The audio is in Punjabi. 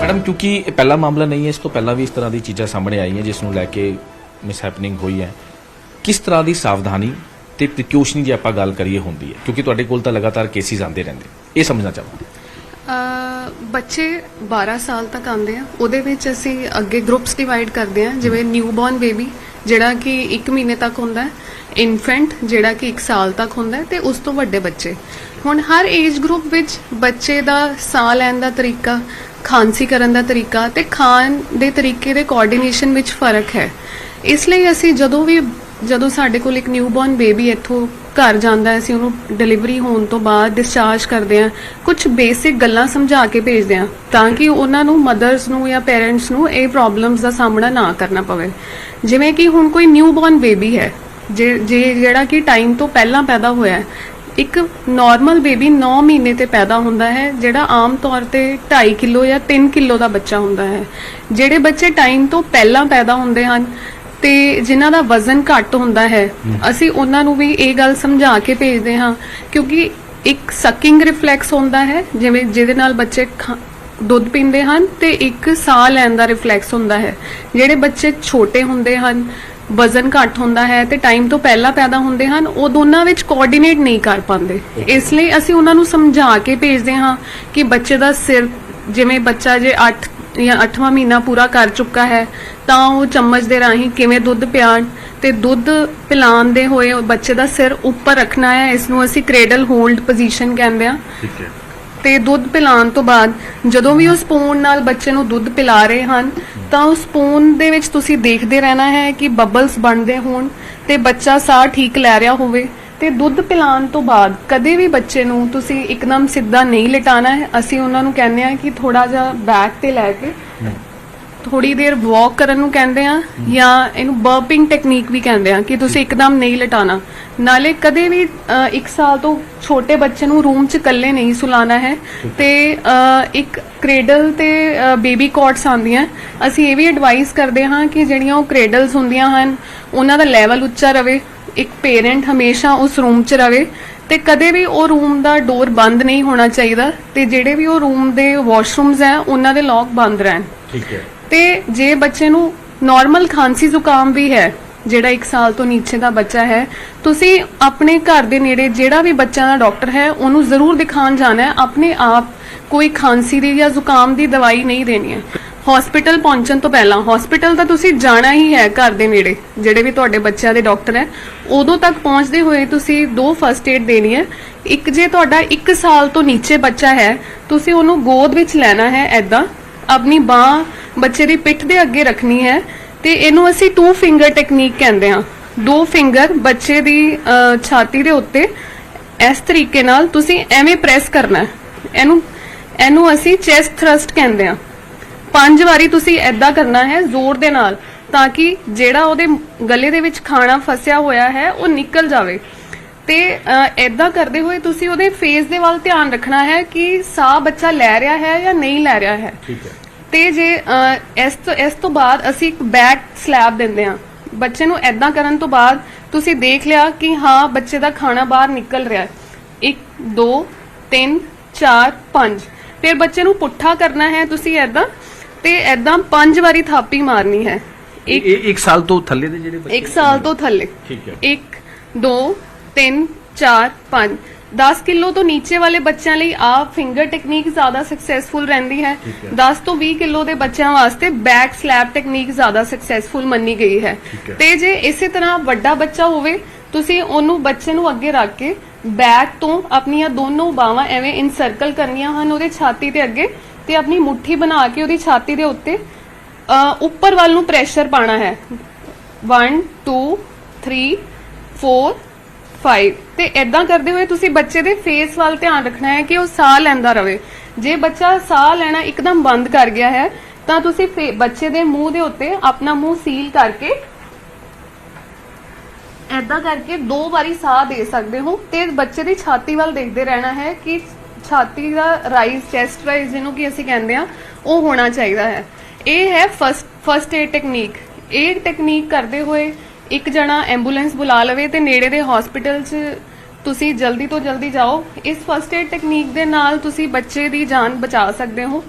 ਮੈਡਮ, ਕਿਉਂਕਿ ਇਹ ਪਹਿਲਾ ਮਾਮਲਾ ਨਹੀਂ ਹੈ, ਇਸ ਤੋਂ ਪਹਿਲਾਂ ਵੀ ਇਸ ਤਰ੍ਹਾਂ ਦੀ ਚੀਜ਼ਾਂ ਸਾਹਮਣੇ ਆਈਆਂ, ਜਿਸ ਨੂੰ ਲੈ ਕੇ ਮਿਸ ਹੈਪਨਿੰਗ ਹੋਈ ਹੈ। ਕਿਸ ਤਰ੍ਹਾਂ ਦੀ ਸਾਵਧਾਨੀ ਤੇ ਪ੍ਰੀਕਿਊਸ਼ਨ ਦੀ ਆਪਾਂ ਗੱਲ ਕਰੀਏ ਹੁੰਦੀ ਹੈ? ਕਿਉਂਕਿ ਤੁਹਾਡੇ ਕੋਲ ਤਾਂ ਲਗਾਤਾਰ ਕੇਸਿਸ ਆਉਂਦੇ ਰਹਿੰਦੇ ਇਹ ਸਮਝਣਾ ਚਾਹਾਂਗੇ। ਬੱਚੇ 12 ਸਾਲ ਤੱਕ ਆਉਂਦੇ ਆ। ਉਹਦੇ ਵਿੱਚ ਅਸੀਂ ਅੱਗੇ ਗਰੁੱਪਸ ਡਿਵਾਈਡ ਕਰਦੇ ਆ, ਜਿਵੇਂ ਨਿਊਬੋਰਨ ਬੇਬੀ ਜਿਹੜਾ ਕਿ 1 ਮਹੀਨੇ ਤੱਕ ਹੁੰਦਾ ਹੈ ਇਨਫੈਂਟ ਜਿਹੜਾ ਕਿ 1 ਸਾਲ ਤੱਕ ਹੁੰਦਾ ਹੈ, ਤੇ ਉਸ ਤੋਂ ਵੱਡੇ ਬੱਚੇ। ਹੁਣ ਹਰ ਏਜ ਗਰੁੱਪ ਵਿੱਚ ਬੱਚੇ ਦਾ ਸਾਹ ਲੈਣ ਦਾ ਤਰੀਕਾ ਖਾਂਸੀ ਕਰਨ ਦਾ ਤਰੀਕਾ ਤੇ ਖਾਣ ਦੇ ਤਰੀਕੇ ਦੇ ਕੋਆਰਡੀਨੇਸ਼ਨ ਵਿੱਚ ਫ਼ਰਕ ਹੈ। ਇਸ ਲਈ ਅਸੀਂ ਜਦੋਂ ਵੀ, ਜਦੋਂ ਸਾਡੇ ਕੋਲ ਇੱਕ ਨਿਊਬੋਰਨ ਬੇਬੀ ਇੱਥੋਂ ਘਰ ਜਾਂਦਾ ਹੈ, ਅਸੀਂ ਉਹਨੂੰ ਡਿਲੀਵਰੀ ਹੋਣ ਤੋਂ ਬਾਅਦ ਡਿਸਚਾਰਜ ਕਰਦੇ ਹਾਂ ਕੁਝ ਬੇਸਿਕ ਗੱਲਾਂ ਸਮਝਾ ਕੇ ਭੇਜਦੇ ਹਾਂ, ਤਾਂ ਕਿ ਉਹਨਾਂ ਨੂੰ ਮਦਰਸ ਨੂੰ ਜਾਂ ਪੇਰੈਂਟਸ ਨੂੰ ਇਹ ਪ੍ਰੋਬਲਮਸ ਦਾ ਸਾਹਮਣਾ ਨਾ ਕਰਨਾ ਪਵੇ। ਜਿਵੇਂ ਕਿ ਹੁਣ ਕੋਈ ਨਿਊਬੋਰਨ ਬੇਬੀ ਹੈ, ਜੇ, ਜੇ- ਜਿਹੜਾ ਕਿ ਟਾਈਮ ਤੋਂ ਪਹਿਲਾਂ ਪੈਦਾ ਹੋਇਆ ਇੱਕ ਨਾਰਮਲ ਬੇਬੀ 9 ਮਹੀਨੇ ਤੇ ਪੈਦਾ ਹੁੰਦਾ ਹੈ ਜਿਹੜਾ ਆਮ ਤੌਰ ਤੇ 2.5 ਕਿਲੋ ਜਾਂ 3 ਕਿਲੋ ਦਾ ਬੱਚਾ ਹੁੰਦਾ ਹੈ। ਜਿਹੜੇ ਬੱਚੇ ਟਾਈਮ ਤੋਂ ਪਹਿਲਾਂ ਪੈਦਾ ਹੁੰਦੇ ਹਨ ਤੇ ਜਿਨ੍ਹਾਂ ਦਾ ਵਜ਼ਨ ਘੱਟ ਹੁੰਦਾ ਹੈ ਅਸੀਂ ਉਹਨਾਂ ਨੂੰ ਵੀ ਇਹ ਗੱਲ ਸਮਝਾ ਕੇ ਭੇਜਦੇ ਹਾਂ ਕਿਉਂਕਿ ਇੱਕ ਸਕਿੰਗ ਰਿਫਲੈਕਸ ਹੁੰਦਾ ਹੈ ਜਿਵੇਂ ਜਿਹਦੇ ਨਾਲ ਬੱਚੇ ਦੁੱਧ ਪੀਂਦੇ ਹਨ ਤੇ ਇੱਕ ਸਾਹ ਲੈਣ ਦਾ ਰਿਫਲੈਕਸ ਹੁੰਦਾ ਹੈ। ਜਿਹੜੇ ਬੱਚੇ ਛੋਟੇ ਹੁੰਦੇ ਹਨ ਵਜ਼ਨ ਘੱਟ ਹੁੰਦਾ ਹੈ ਤੇ ਟਾਈਮ ਤੋਂ ਪਹਿਲਾਂ ਪੈਦਾ ਹੁੰਦੇ ਹਨ, ਉਹ ਦੋਨਾਂ ਵਿੱਚ ਕੋਆਰਡੀਨੇਟ ਨਹੀਂ ਕਰ ਪਾਉਂਦੇ। ਇਸ ਲਈ ਅਸੀਂ ਉਹਨਾਂ ਨੂੰ ਸਮਝਾ ਕੇ ਭੇਜਦੇ ਹਾਂ ਕਿ ਬੱਚੇ ਦਾ ਸਿਰ ਜਿਵੇਂ ਬੱਚਾ ਜੇ 8 ਜਾਂ 8ਵਾਂ ਮਹੀਨਾ ਪੂਰਾ ਕਰ ਚੁੱਕਾ ਹੈ, ਤਾਂ ਉਹ ਚਮਚ ਦੇ ਰਾਹੀਂ ਕਿਵੇਂ ਦੁੱਧ ਪਿਆਣ ਤੇ ਦੁੱਧ ਪਿਲਾਉਣ ਦੇ ਹੋਏ ਬੱਚੇ ਦਾ ਸਿਰ ਉੱਪਰ ਰੱਖਣਾ ਹੈ, ਇਸ ਨੂੰ ਅਸੀਂ ਕ੍ਰੇਡਲ ਹੋਲਡ ਪੋਜੀਸ਼ਨ ਕਹਿੰਦੇ ਆ ਠੀਕ ਹੈ। ਤੇ ਦੁੱਧ ਪਿਲਾਉਣ ਤੋਂ ਬਾਅਦ ਜਦੋਂ ਵੀ ਉਹ ਸਪੂਨ ਨਾਲ ਬੱਚੇ ਨੂੰ ਦੁੱਧ ਪਿਲਾ ਰਹੇ ਹਨ, ਤਾਂ ਉਸ ਸਪੂਨ ਦੇ ਵਿੱਚ ਤੁਸੀਂ ਦੇਖਦੇ ਰਹਿਣਾ ਹੈ ਕਿ ਬਬਲਸ ਬਣਦੇ ਹੋਣ ਤੇ ਬੱਚਾ ਸਾਹ ਠੀਕ ਲੈ ਰਿਹਾ ਹੋਵੇ ਤੇ ਦੁੱਧ ਪਿਲਾਉਣ ਤੋਂ ਬਾਅਦ ਕਦੇ ਵੀ ਬੱਚੇ ਨੂੰ ਤੁਸੀਂ ਇੱਕਦਮ ਸਿੱਧਾ ਨਹੀਂ ਲਟਾਣਾ ਹੈ। ਅਸੀਂ ਉਹਨਾਂ ਨੂੰ ਕਹਿੰਦੇ ਆ ਕਿ ਥੋੜਾ ਜਿਹਾ ਬੈਕ ਤੇ ਲੈ ਕੇ ਥੋੜੀ ਦੇਰ ਵਾਕ ਕਰਨ ਨੂੰ ਕਹਿੰਦੇ ਆ ਜਾਂ ਇਹਨੂੰ ਬਰਪਿੰਗ ਟੈਕਨੀਕ ਵੀ ਕਹਿੰਦੇ ਆ ਕਿ ਤੁਸੀਂ ਇੱਕਦਮ ਨਹੀਂ ਲਟਾਣਾ ਨਾਲੇ ਕਦੇ ਵੀ 1 ਸਾਲ ਤੋਂ ਛੋਟੇ ਬੱਚੇ ਨੂੰ ਰੂਮ 'ਚ ਇਕੱਲੇ ਨਹੀਂ ਸੁਲਾਣਾ ਹੈ। ਤੇ ਇੱਕ ਕ੍ਰੇਡਲ ਤੇ ਬੇਬੀ ਕੋਟਸ ਆਉਂਦੀਆਂ। ਅਸੀਂ ਇਹ ਵੀ ਐਡਵਾਈਸ ਕਰਦੇ ਹਾਂ ਕਿ ਜਿਹੜੀਆਂ ਉਹ ਕ੍ਰੇਡਲਸ ਹੁੰਦੀਆਂ ਹਨ, ਉਹਨਾਂ ਦਾ ਲੈਵਲ ਉੱਚਾ ਰਵੇ। ਇੱਕ ਪੇਰੈਂਟ ਹਮੇਸ਼ਾ ਉਸ ਰੂਮ 'ਚ ਰਵੇ। ਤੇ ਕਦੇ ਵੀ ਉਹ ਰੂਮ ਦਾ ਡੋਰ ਬੰਦ ਨਹੀਂ ਹੋਣਾ ਚਾਹੀਦਾ। ਤੇ ਜਿਹੜੇ ਵੀ ਉਹ ਰੂਮ ਦੇ ਵਾਸ਼ਰੂਮਸ ਹੈ, ਉਹਨਾਂ ਦੇ ਲੌਕ ਬੰਦ ਰਹਿਣ। ਠੀਕ ਹੈ। ਤੇ ਜੇ ਬੱਚੇ ਨੂੰ ਨਾਰਮਲ ਖਾਂਸੀ ਜ਼ੁਕਾਮ ਵੀ ਹੈ, ਜਿਹੜਾ 1 ਸਾਲ ਤੋਂ ਨੀਚੇ ਦਾ ਬੱਚਾ ਹੈ, ਤੁਸੀਂ ਆਪਣੇ ਘਰ ਦੇ ਨੇੜੇ ਜਿਹੜਾ ਵੀ ਬੱਚਾ ਦਾ ਡਾਕਟਰ ਹੈ, ਉਹਨੂੰ ਜ਼ਰੂਰ ਦਿਖਾਉਣ ਜਾਣਾ ਹੈ, ਆਪਣੇ ਆਪ ਕੋਈ ਖਾਂਸੀ ਦੀ ਜਾਂ ਜ਼ੁਕਾਮ ਦੀ ਦਵਾਈ ਨਹੀਂ ਦੇਣੀ ਹੈ। ਹਸਪੀਟਲ ਪਹੁੰਚਣ ਤੋਂ ਪਹਿਲਾਂ ਹਸਪੀਟਲ ਤਾਂ ਤੁਸੀਂ ਜਾਣਾ ਹੀ ਹੈ ਘਰ ਦੇ ਨੇੜੇ, ਜਿਹੜੇ ਵੀ ਤੁਹਾਡੇ ਬੱਚਿਆਂ ਦੇ ਡਾਕਟਰ ਹੈ, ਉਦੋਂ ਤੱਕ ਪਹੁੰਚਦੇ ਹੋਏ ਤੁਸੀਂ ਦੋ ਫਰਸਟ ਏਡ ਦੇਣੀ ਹੈ। ਇੱਕ ਜੇ ਤੁਹਾਡਾ 1 ਸਾਲ ਤੋਂ ਨੀਚੇ ਬੱਚਾ ਹੈ, ਤੁਸੀਂ ਉਹਨੂੰ ਗੋਦ ਵਿੱਚ ਲੈਣਾ ਹੈ ਐਦਾਂ ਆਪਣੀ ਬਾਹ ਬੱਚੇ ਦੀ ਪਿੱਠ ਦੇ ਅੱਗੇ ਰੱਖਣੀ ਹੈ ਤੇ ਇਹਨੂੰ ਅਸੀਂ ਟੂ ਫਿੰਗਰ ਟੈਕਨੀਕ ਕਹਿੰਦੇ ਹਾਂ। ਦੋ ਫਿੰਗਰ ਬੱਚੇ ਦੀ ਛਾਤੀ ਦੇ ਉੱਤੇ ਇਸ ਤਰੀਕੇ ਨਾਲ ਤੁਸੀਂ ਐਵੇਂ ਪ੍ਰੈਸ ਕਰਨਾ ਇਹਨੂੰ ਇਹਨੂੰ ਅਸੀਂ ਚੈਸਟ ਥਰਸਟ ਕਹਿੰਦੇ ਹਾਂ। ਪੰਜ ਵਾਰੀ ਤੁਸੀਂ ਐਦਾਂ ਕਰਨਾ ਹੈ ਜ਼ੋਰ ਦੇ ਨਾਲ ਤਾਂ ਕਿ ਜਿਹੜਾ ਉਹਦੇ ਗਲੇ ਦੇ ਵਿੱਚ ਖਾਣਾ ਫਸਿਆ ਹੋਇਆ ਹੈ ਉਹ ਨਿਕਲ ਜਾਵੇ। ਤੇ ਐਦਾਂ ਕਰਦੇ ਹੋਏ ਤੁਸੀਂ ਉਹਦੇ ਫੇਸ ਦੇ ਵੱਲ ਧਿਆਨ ਰੱਖਣਾ ਹੈ ਕਿ ਸਾਹ ਬੱਚਾ ਲੈ ਰਿਹਾ ਹੈ ਜਾਂ ਨਹੀਂ ਲੈ ਰਿਹਾ ਹੈ। ਠੀਕ ਹੈ। ਤੇ ਜੇ ਇਸ ਤੋਂ ਇਸ ਤੋਂ ਬਾਅਦ ਅਸੀਂ ਇੱਕ ਬੈਕ ਸਲੈਬ ਦਿੰਦੇ ਹਾਂ। ਬੱਚੇ ਨੂੰ ਐਦਾਂ ਕਰਨ ਤੋਂ ਬਾਅਦ ਤੁਸੀਂ ਦੇਖ ਲਿਆ ਕਿ ਹਾਂ ਬੱਚੇ ਦਾ ਖਾਣਾ ਬਾਹਰ ਨਿਕਲ ਰਿਹਾ ਹੈ। 1 2 3 4 5 ਫਿਰ ਬੱਚੇ ਨੂੰ ਪੁੱਠਾ ਕਰਨਾ ਹੈ ਤੁਸੀਂ ਐਦਾਂ ਤੇ ਐਦਾਂ ਪੰਜ ਵਾਰੀ ਥਾਪੀ ਮਾਰਨੀ ਹੈ। ਇੱਕ ਇੱਕ ਸਾਲ ਤੋਂ ਥੱਲੇ ਦੇ ਜਿਹੜੇ ਬੱਚੇ ਇੱਕ ਸਾਲ ਤੋਂ ਥੱਲੇ। ਠੀਕ ਹੈ। 1 2 3 4 5 10 ਕਿਲੋ ਤੋਂ ਨੀਚੇ ਵਾਲੇ ਬੱਚਿਆਂ ਲਈ ਆ ਫਿੰਗਰ ਟੈਕਨੀਕ ਜ਼ਿਆਦਾ ਸਕਸੈਸਫੁਲ ਰਹਿੰਦੀ ਹੈ ਠੀਕ ਹੈ। 10 ਤੋਂ 20 ਕਿਲੋ ਦੇ ਬੱਚਿਆਂ ਵਾਸਤੇ ਬੈਕ ਸਲੈਪ ਟੈਕਨੀਕ ਜ਼ਿਆਦਾ ਸਕਸੈਸਫੁਲ ਮੰਨੀ ਗਈ ਹੈ। ਤੇ ਜੇ ਇਸੇ ਤਰ੍ਹਾਂ ਵੱਡਾ ਬੱਚਾ ਹੋਵੇ ਤੁਸੀਂ ਉਹਨੂੰ ਬੱਚੇ ਨੂੰ ਅੱਗੇ ਰੱਖ ਕੇ ਬੈਕ ਤੋਂ ਆਪਣੀਆਂ ਦੋਨੋਂ ਬਾਹਾਂ ਐਵੇਂ ਇਨਸਰਕਲ ਕਰਨੀਆਂ ਹਨ ਉਹਦੇ ਛਾਤੀ ਦੇ ਅੱਗੇ ਤੇ ਆਪਣੀ ਮੁੱਠੀ ਬਣਾ ਕੇ ਉਹਦੀ ਛਾਤੀ ਦੇ ਉੱਤੇ ਉੱਪਰ ਵੱਲ ਨੂੰ ਪ੍ਰੈਸ਼ਰ ਪਾਣਾ ਹੈ 1 2 3 4 5 ਤੇ ਇਦਾਂ ਕਰਦੇ ਹੋਏ ਤੁਸੀਂ ਬੱਚੇ ਦੇ ਫੇਸ ਵੱਲ ਧਿਆਨ ਰੱਖਣਾ ਹੈ ਕਿ ਉਹ ਸਾਹ ਲੈਂਦਾ ਰਵੇ। ਜੇ ਬੱਚਾ ਸਾਹ ਲੈਣਾ ਇੱਕਦਮ ਬੰਦ ਕਰ ਗਿਆ ਹੈ, ਤਾਂ ਤੁਸੀਂ ਬੱਚੇ ਦੇ ਮੂੰਹ ਦੇ ਉੱਤੇ ਆਪਣਾ ਮੂੰਹ ਸੀਲ ਕਰਕੇ ਐਦਾਂ ਕਰਕੇ ਦੋ ਵਾਰੀ ਸਾਹ ਦੇ ਸਕਦੇ ਹੋ ਤੇ ਬੱਚੇ ਦੀ ਛਾਤੀ ਵੱਲ ਦੇਖਦੇ ਰਹਿਣਾ ਹੈ ਕਿ ਛਾਤੀ ਦਾ ਰਾਈਜ਼ ਚੈਸਟ ਰਾਈਜ਼ ਜਿਹਨੂੰ ਕਿ ਅਸੀਂ ਕਹਿੰਦੇ ਆ ਉਹ ਹੋਣਾ ਚਾਹੀਦਾ ਹੈ। ਇਹ ਹੈ ਫਸਟ ਫਸਟ ਏਡ ਟੈਕਨੀਕ ਇਹ ਟੈਕਨੀਕ ਕਰਦੇ ਹੋਏ ਇੱਕ ਜਣਾ ਐਂਬੂਲੈਂਸ ਬੁਲਾ ਲਵੇ ਤੇ ਨੇੜੇ ਦੇ ਹਸਪੀਟਲ 'ਚ ਤੁਸੀਂ ਜਲਦੀ ਤੋਂ ਜਲਦੀ ਜਾਓ। ਇਸ ਫਸਟ ਏਡ ਟੈਕਨੀਕ ਦੇ ਨਾਲ ਤੁਸੀਂ ਬੱਚੇ ਦੀ ਜਾਨ ਬਚਾ ਸਕਦੇ ਹੋ।